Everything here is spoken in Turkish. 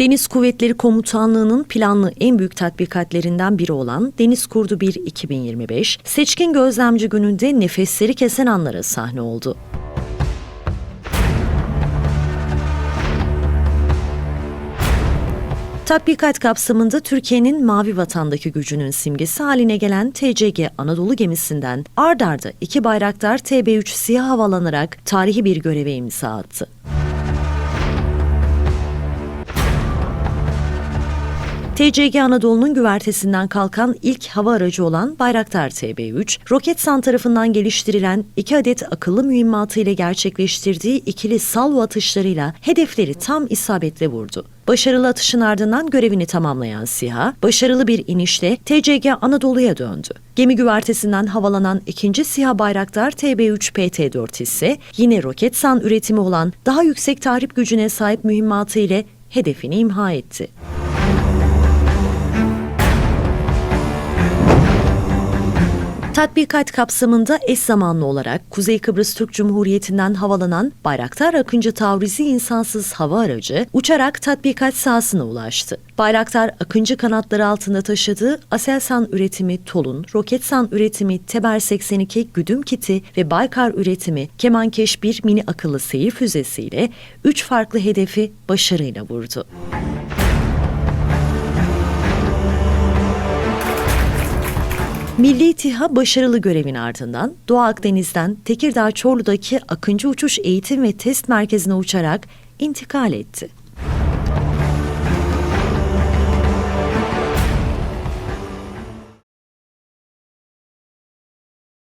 Deniz Kuvvetleri Komutanlığı'nın planlı en büyük tatbikatlerinden biri olan Deniz Kurdu 1 2025, Seçkin Gözlemci Günü'nde nefesleri kesen anlara sahne oldu. Tatbikat kapsamında Türkiye'nin Mavi Vatan'daki gücünün simgesi haline gelen TCG Anadolu gemisinden ard arda iki bayraktar TB3 siyah havalanarak tarihi bir göreve imza attı. TCG Anadolu'nun güvertesinden kalkan ilk hava aracı olan Bayraktar TB3, Roketsan tarafından geliştirilen iki adet akıllı mühimmatı ile gerçekleştirdiği ikili salvo atışlarıyla hedefleri tam isabetle vurdu. Başarılı atışın ardından görevini tamamlayan SİHA, başarılı bir inişle TCG Anadolu'ya döndü. Gemi güvertesinden havalanan ikinci SİHA Bayraktar TB3 PT-4 ise yine Roketsan üretimi olan daha yüksek tahrip gücüne sahip mühimmatı ile hedefini imha etti. Tatbikat kapsamında eş zamanlı olarak Kuzey Kıbrıs Türk Cumhuriyeti'nden havalanan Bayraktar Akıncı Tavrizi insansız hava aracı uçarak tatbikat sahasına ulaştı. Bayraktar Akıncı kanatları altında taşıdığı Aselsan üretimi Tolun, Roketsan üretimi Teber 82 güdüm kiti ve Baykar üretimi Kemankeş 1 mini akıllı seyir füzesiyle 3 farklı hedefi başarıyla vurdu. Milli İTİHA başarılı görevin ardından Doğu Akdeniz'den Tekirdağ Çorlu'daki Akıncı Uçuş Eğitim ve Test Merkezi'ne uçarak intikal etti.